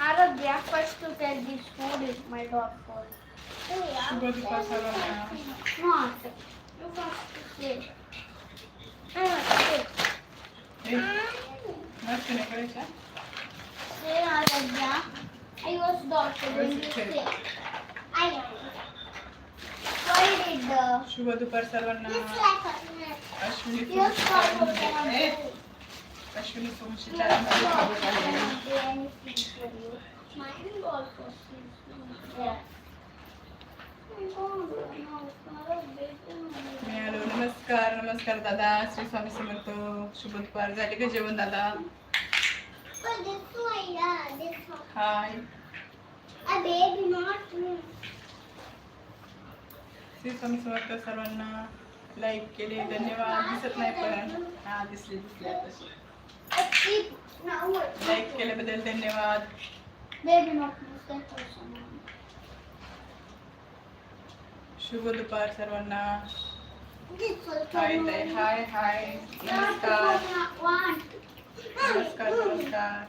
Arabia, first to tell this food is my dog No. You first to say. I to. हे? Say Arabia. Was daughter. I शुभ दुपार सर्वांना. अश्विनी अश्विनी. मी आलो नमस्कार नमस्कार दादा. श्री स्वामी समर्थ. शुभ दुपार. झाले का जेवण दादा. हाय A baby, not me. Shri Swami Samarth सर्वांना लाईक केले धन्यवाद दिसत नाही पण हा दिसले दिसले तसे A sheep. No, what? Like केल्याबद्दल धन्यवाद Baby, not me. That person. शुभ दुपार सर्वांना This one. हाय ताई हाय हाय नमस्कार नमस्कार नमस्कार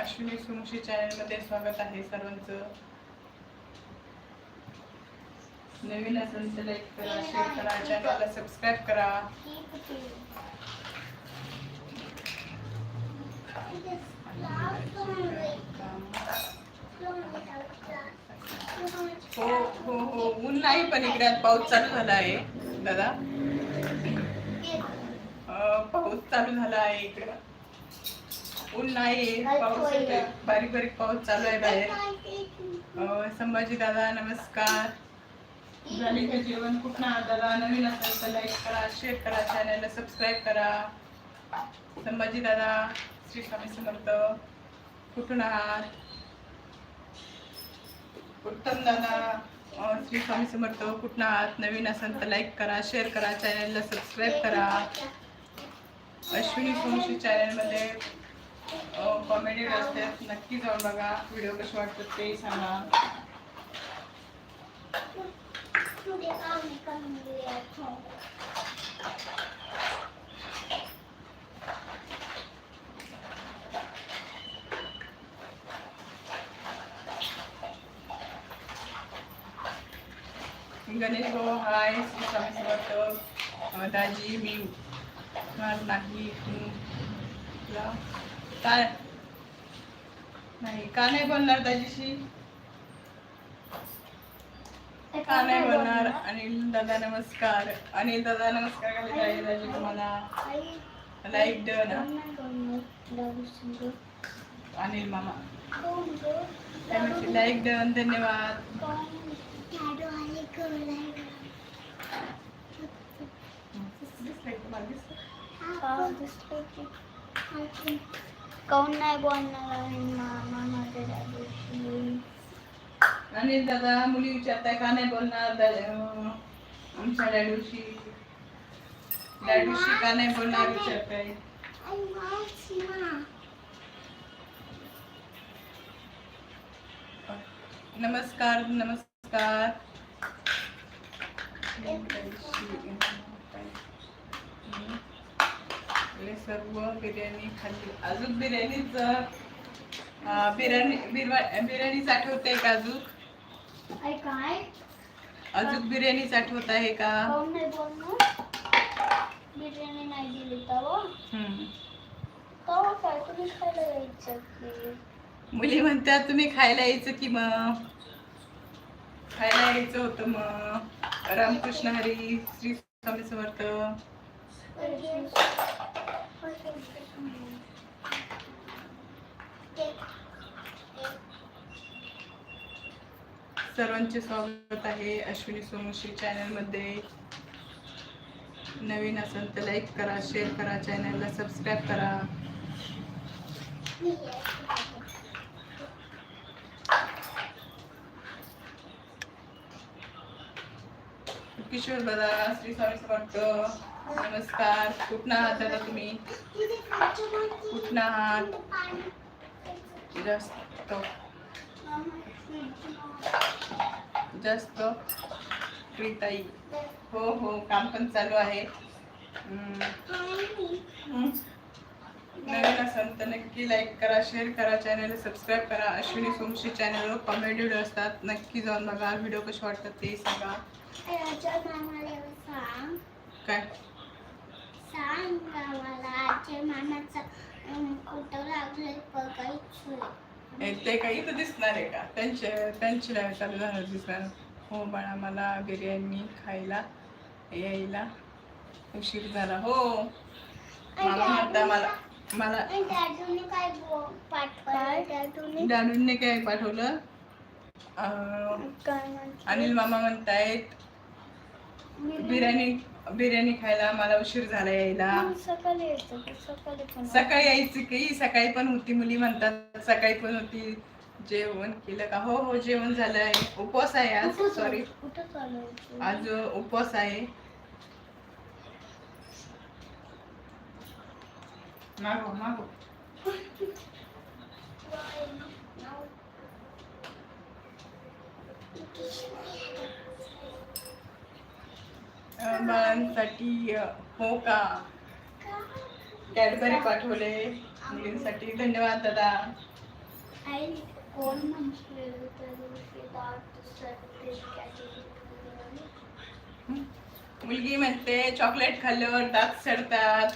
अश्विनी सुमुशी चॅनलमध्ये स्वागत आहे सर्वांचं. नवीन असेल तर लाईक करा शेअर करा चॅनलला सबस्क्राईब करा. हो हो हो ऊन नाही पण इकडे पाऊस चालू झाला आहे. दादा? पाऊस चालू झाला आहे इकडे. ऊन नाही पाऊस येतोय. बारीक बारीक पाऊस चालू आहे बाहेर. अं, संभाजी दादा नमस्कार. झाले का जेवण? कुठं आहात दादा? नवीन असेल तर लाईक करा शेअर करा चॅनलला सबस्क्राईब करा. संभाजी दादा श्री स्वामी समर्थ कुठून आहात? उत्तम दादा श्री स्वामी समर्थ कुठून आहात? नवीन असेल तर लाईक करा शेअर करा चॅनलला सबस्क्राईब करा. अश्विनी सोमशी चॅनलमध्ये कॉमेडी असतात नक्की जाऊन बघा. व्हिडिओ कसे वाटतात ते सांगा. गणेश भाऊ हाय समर्थ दाजी मी नाही तुला. काय? नाही का नाही बोलणार दाजीशी का नाही बोलणार? अनिल दादा नमस्कार. अनिल दादा नमस्कार तुम्हाला. लाईक डन अनिल मामा. लाईक डन धन्यवाद. कोण नाही बोलणार मामा माझ्या दादूशी. अनिल दादा मुली विचारताय का नाही बोलणार? दा- आमच्या डॅडूशी डॅडूशी का नाही बोलणार विचारताय? नमस्कार नमस्कार. हे सर्व बिर्याणी खाल्ली. अजून बिर्याणीच बिर्याणी बिर्याणीच आठवते का अजून? काय अजून बिर्याणीच आठवत आहे का? बिर्याणी नाही दिली काय? तुम्ही खायला यायचं की. मुली म्हणतात तुम्ही खायला यायचं की मग? खायला यायचं होतं मग. रामकृष्ण हरी श्री स्वामी समर्थ. सर्वांचे स्वागत आहे अश्विनी सोमशी चॅनलमध्ये नवीन असेल तर लाईक करा शेअर करा चॅनलला सबस्क्राईब करा. किशोर दादा श्री स्वामी समर्थ. नमस्कार. कुठं आहात दादा तुम्ही? कुठं आहात? जास्त जास्त प्रीताई. हो हो काम पण चालू आहे. नवीन असेल तर नक्की लाईक करा शेअर करा चॅनल सबस्क्राईब करा. अश्विनी सोमशी चॅनलवर कॉमेडी व्हिडिओ असतात. नक्की जाऊन बघा. व्हिडिओ कसे वाटतात ते सांग. काय? सांग मला आजच्या मामाचा अं, कुठं लागलंय बघायचं हे ते काही इथं दिसणार आहे का? त्यांचे त्यांची लाईव्ह चालू झालं दिसणार. हो बाळा मला बिर्याणी खायला यायला उशीर झाला. हो. मामा म्हणता मला मला डॅडूने काय पाठवलं? अनिल मामा म्हणतायत बिर्याणी बिर्याणी खायला मला उशीर झाला यायला. मग सकाळी की सकाळी पण. सकाळी यायची की सकाळी पण होती मुली म्हणतात सकाळी पण होती. जेवण केलं का? हो हो जेवण झालंय उपवास आहे आज कुठं सॉरी चालू- कुठं चालू आज उपवास आहे. मागो मागो बाळांसाठी अं, हो का? कॅडबरी पाठवले मुलींसाठी. धन्यवाद दादा. कोण? मुलगी म्हणते चॉकलेट खाल्ल्यावर दात सडतात.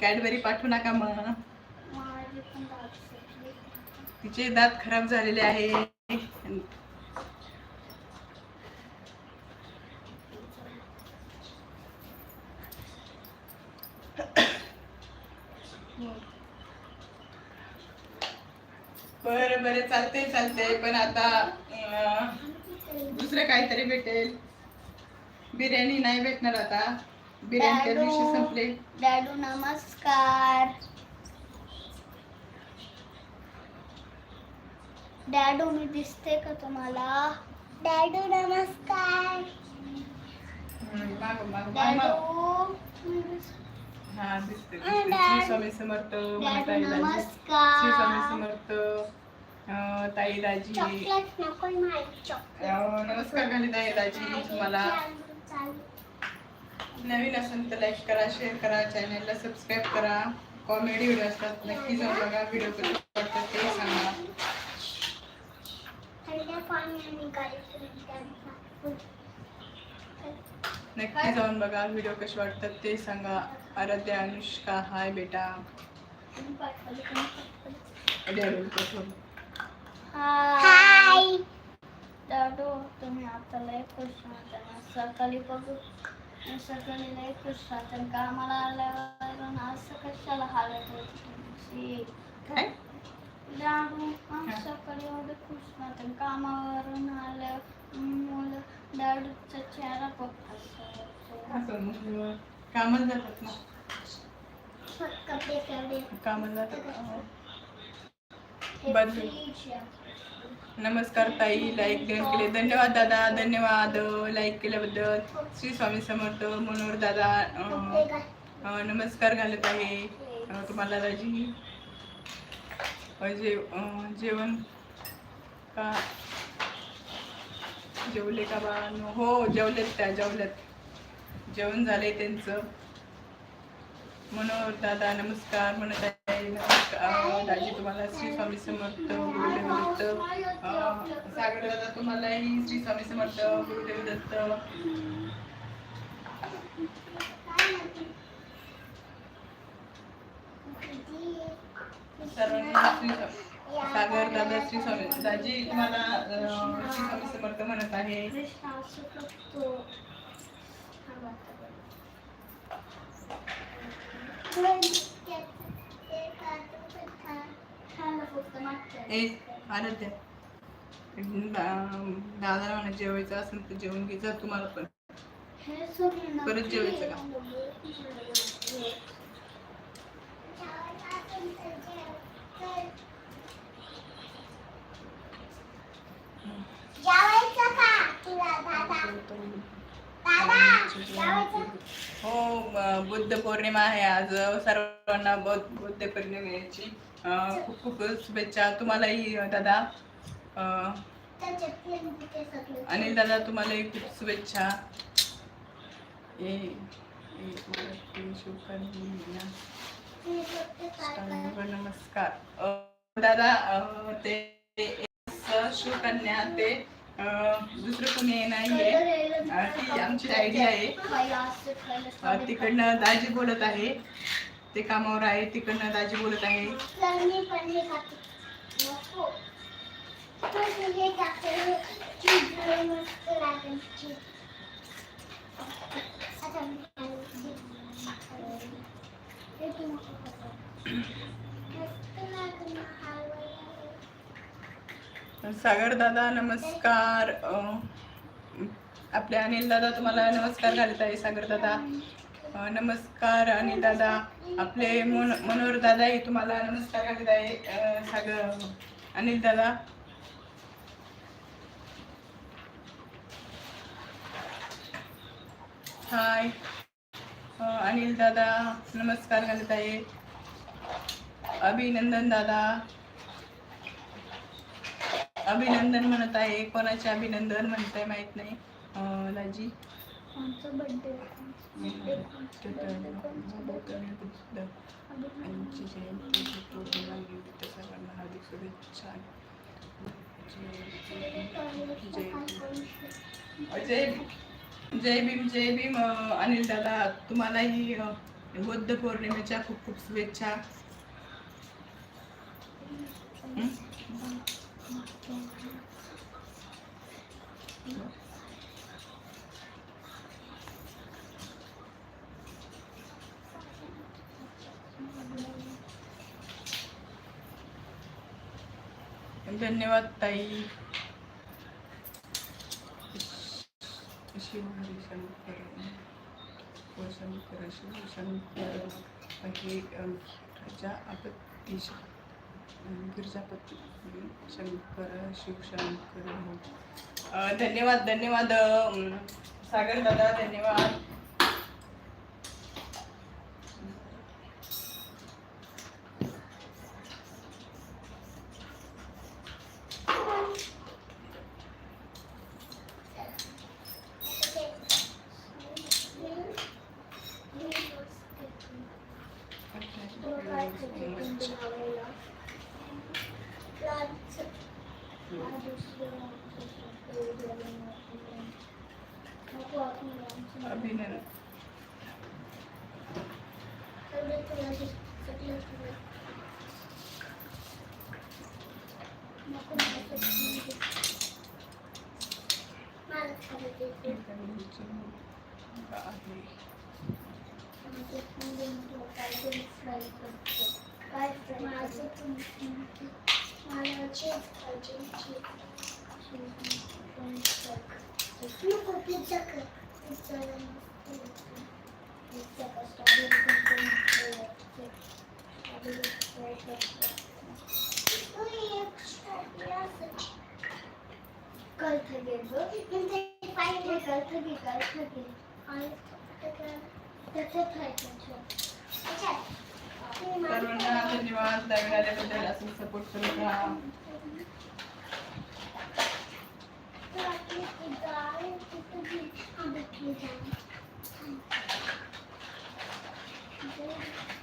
कॅडबरी पाठवू नका मग. तिचे दात खराब झालेले आहे. बरं बरं चालते चालते पण आता दुसरं काहीतरी भेटेल. बिर्याणी नाही भेटणार आता. बिर्याणी दिवशी डॅडू. संपले. डॅडू नमस्कार. डॅडू मी दिसते का तुम्हाला? डॅडू नमस्कार. डॅडू हा दिसते श्री स्वामी समर्थ दाजी. श्री स्वामी समर्थ ताई दाजी. नमस्कार घालीत आहे दाजी तुम्हाला. नवीन असेल तर लाईक करा शेअर करा चॅनलला सबस्क्राईब करा. कॉमेडी व्हिडिओ असतात नक्की जाऊन बघा. व्हिडिओ कसे वाटतात ते सांगा. नक्की जाऊन बघा व्हिडिओ कसे वाटतात ते सांगा. आराध्या अनुष्का हाय बेटा. हाय. दादू तुम्ही आता लय खुश राहता ना सकाळी बघू. सकाळी लय खुश राहता कामाला आल्यावर असं कशाला हालत होती तुमची? काय? दादू सकाळी एवढे खुश राहते कामावरून आल्यावर मुलं असं मग कामाला जातात ना? कपडे कपडे. कामाला जातात. बदलू. नमस्कार ताई लाईक केले. धन्यवाद दादा धन्यवाद. लाईक केल्याबद्दल. श्री स्वामी समर्थ मनोहर दादा नमस्कार घालत आहे. तुम्हाला राजी. जेवण का जेवले का बा? हो जेवलेत त्या जेवलेत. जेवण झाले त्यांचं. मनोहर दादा नमस्कार. म्हणत आहे नमस्कार. दाजी तुम्हाला श्री स्वामी समर्थ गुरुदेव दत्त. सागर दादा तुम्हालाही श्री स्वामी समर्थ गुरुदेव दत्त. सर्वांना श्री स्वामी सागर दादा श्री स्वामी दाजी तुम्हाला श्री स्वामी समर्थ म्हणत आहे. आराध्या. दा- दादाला म्हणा जेवायचं असेल तर जेवण घे जा तुम्हाला पण. परत जेवायचं का? जेवायचं का तुला दादा दादा जेवायचं हो बुद्ध पौर्णिमा आहे आज. सर्वांना बौद्ध बुद्ध पौर्णिमेची खूप खूप शुभेच्छा तुम्हालाही दादा. अनिल दादा तुम्हाला एक खूप शुभेच्छा. नमस्कार. दादा ते शिवकन्या ते दुसरं कोणी नाहीये. अ, ती आमची आयडी आहे. तिकडनं दाजी बोलत आहे. ते कामावर आहे. तिकडनं दाजी बोलत आहे. सागर दादा नमस्कार. आपले अनिल दादा तुम्हाला नमस्कार घालत आहे सागर दादा. नमस्कार अनिल दादा. आपले मन मनोहर दादाही तुम्हाला नमस्कार घालत आहे सागर अनिल दादा. हाय अनिल दादा नमस्कार घालत आहे. अभिनंदन दादा. अभिनंदन म्हणत आहे. कोणाचे अभिनंदन म्हणताय माहीत नाही. पौर्णिमानिमित्त सर्वांना हार्दिक शुभेच्छा. जय जय जय भीम जय भीम. अनिल दादा तुम्हालाही बुद्ध पौर्णिमेच्या खूप खूप शुभेच्छा हं? धन्यवाद ताई. शिवहरी शंकर व शंकर शिवशंकर हे अं, राजा आपत्तीश गिरजापती शंकर शिवशंकर धन्यवाद धन्यवाद सागर दादा धन्यवाद. आहे कल थगे कल थगे कल थगे त्याच्यात खायचं सर्वांना धन्यवाद नवीन आल्याबद्दल असं सपोर्ट करत राहा Thank you.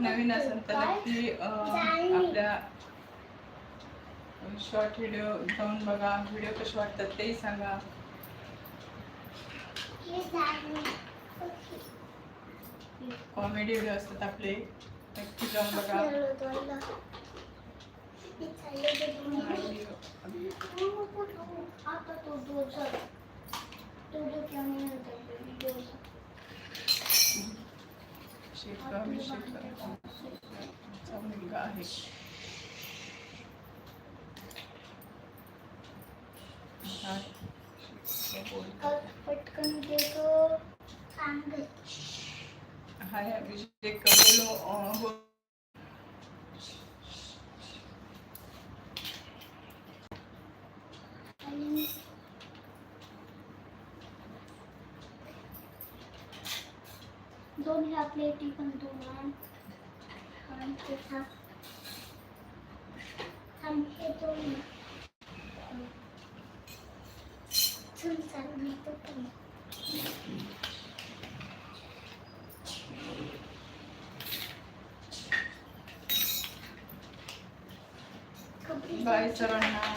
नवीन असेल तर नक्की आपल्या शॉर्ट व्हिडिओ जाऊन बघा. व्हिडिओ कसे वाटतात तेही सांगा. कॉमेडी व्हिडिओ असतात आपले. नक्की जाऊन बघा. आता तो तो अभिषेक चा मुलगा आहे. पटकन हाय अभिषेक. दोन ह्या प्लेटी पण दोन आण. हे दोन पण. बाय सर्वांना